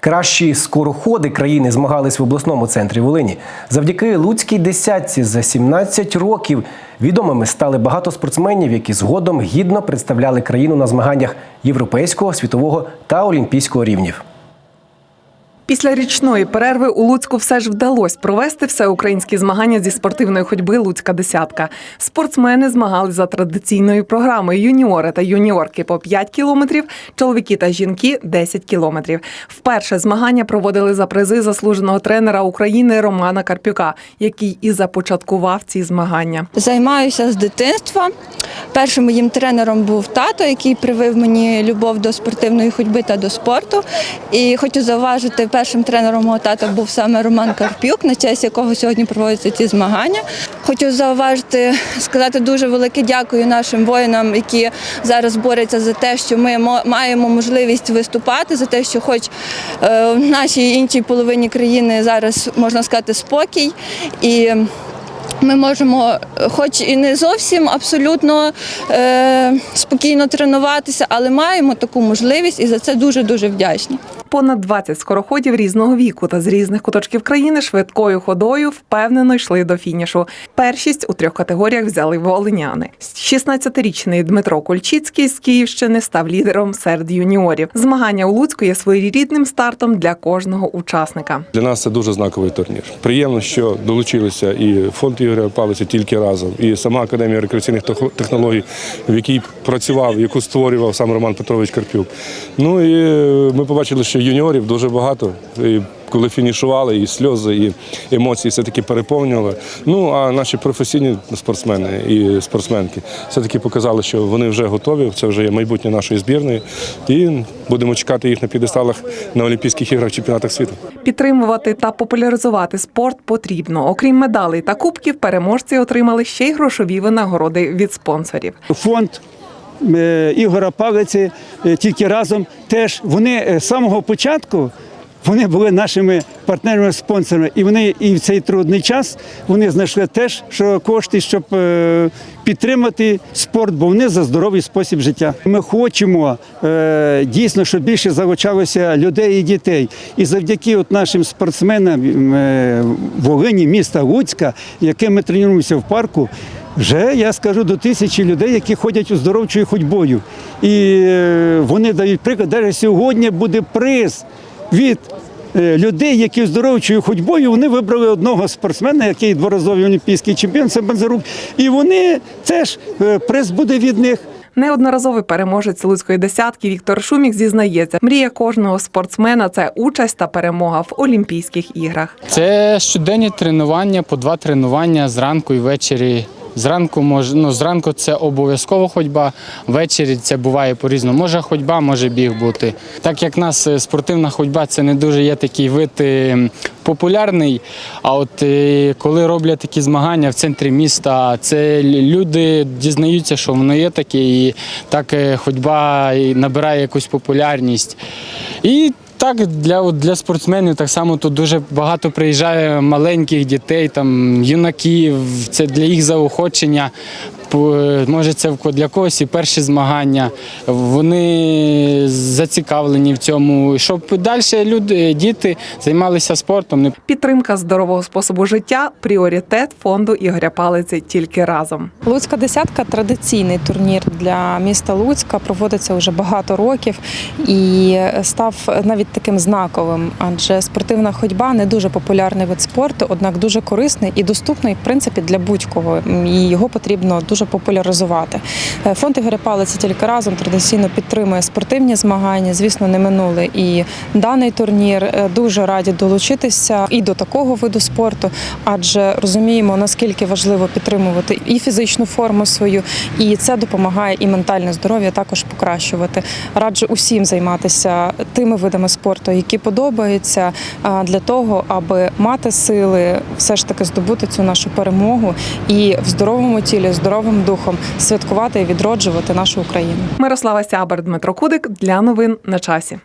Кращі скороходи країни змагались в обласному центрі Волині. Завдяки Луцькій десятці за 17 років відомими стали багато спортсменів, які згодом гідно представляли країну на змаганнях європейського, світового та олімпійського рівнів. Після річної перерви у Луцьку все ж вдалося провести всеукраїнські змагання зі спортивної ходьби Луцька десятка. Спортсмени змагали за традиційною програмою юніори та юніорки по 5 кілометрів, чоловіки та жінки 10 кілометрів. Вперше змагання проводили за призи заслуженого тренера України Романа Карпюка, який і започаткував ці змагання. Займаюся з дитинства. Першим моїм тренером був тато, який привив мені любов до спортивної ходьби та до спорту. І хочу зауважити, першим тренером мого тата був саме Роман Карпюк, на честь якого сьогодні проводяться ці змагання. Хочу зауважити, сказати дуже велике дякую нашим воїнам, які зараз борються за те, що ми мо- маємо можливість виступати, за те, що хоч е, в нашій іншій половині країни зараз можна сказати спокій. І ми можемо, хоч і не зовсім абсолютно е, спокійно тренуватися, але маємо таку можливість і за це дуже дуже вдячні. Понад 20 скороходів різного віку та з різних куточків країни швидкою ходою впевнено йшли до фінішу. Першість у трьох категоріях взяли волиняни. 16-річний Дмитро Кульчицький з Київщини став лідером серед юніорів. Змагання у Луцьку є своєрідним стартом для кожного учасника. Для нас це дуже знаковий турнір. Приємно, що долучилися і фонд Ігоря Палиця тільки разом, і сама академія рекреаційних технологій, в якій працював, яку створював сам Роман Петрович Карпюк. Ну і е, ми побачили, що юніорів дуже багато. І коли фінішували, і сльози, і емоції все-таки переповнювали. Ну а наші професійні спортсмени і спортсменки все-таки показали, що вони вже готові. Це вже є майбутнє нашої збірної. І будемо чекати їх на підесталах на Олімпійських іграх чемпіонатах світу. Підтримувати та популяризувати спорт потрібно. Окрім медалей та кубків, переможці отримали ще й грошові винагороди від спонсорів. фонд Ігора Павлиці е, тільки разом теж вони е, з самого початку. Вони були нашими партнерами-спонсорами, і вони і в цей трудний час вони знайшли теж що кошти, щоб е, підтримати спорт, бо вони за здоровий спосіб життя. Ми хочемо е, дійсно, щоб більше залучалося людей і дітей. І завдяки от нашим спортсменам е, Волині, міста Луцька, яким ми тренуємося в парку. Вже я скажу до тисячі людей, які ходять оздоровчою ходьбою. І е, вони дають приклад. Навіть сьогодні буде приз від е, людей, які оздоровчою ходьбою. Вони вибрали одного спортсмена, який дворазовий олімпійський чемпіон, це Бензарук. І вони теж е, приз буде від них. Неодноразовий переможець луцької десятки Віктор Шумік зізнається, мрія кожного спортсмена це участь та перемога в Олімпійських іграх. Це щоденні тренування, по два тренування зранку і ввечері. Зранку може, ну зранку це обов'язково ходьба, ввечері це буває по-різному. Може ходьба, може біг бути. Так як в нас е, спортивна ходьба це не дуже є такий вид е, популярний. А от е, коли роблять такі змагання в центрі міста, це люди дізнаються, що воно є таке, і так ходьба набирає якусь популярність. І так, для, для спортсменів так само тут дуже багато приїжджає маленьких дітей, там, юнаків, це для їх заохочення. Може, це для когось і перші змагання. Вони зацікавлені в цьому, щоб далі люди, діти займалися спортом. Підтримка здорового способу життя пріоритет фонду Ігоря Палиці тільки разом. Луцька десятка традиційний турнір для міста Луцька, проводиться вже багато років і став навіть таким знаковим, адже спортивна ходьба не дуже популярний вид спорту, однак дуже корисний і доступний в принципі для будь-кого. І його потрібно дуже популяризувати. Е, Фонд Ігоря Палиці тільки разом традиційно підтримує спортивні змагання. Звісно, не минули і даний турнір. Е, Дуже раді долучитися і до такого виду спорту, адже розуміємо наскільки важливо підтримувати і фізичну форму свою, і це допомагає і ментальне здоров'я також покращувати. Раджу усім займатися тими видами спорту, які подобаються, для того, аби мати сили, все ж таки здобути цю нашу перемогу і в здоровому тілі, здоровим духом святкувати і відроджувати нашу Україну. Мирослава Сябер, Дмитро Кудик для новин на часі.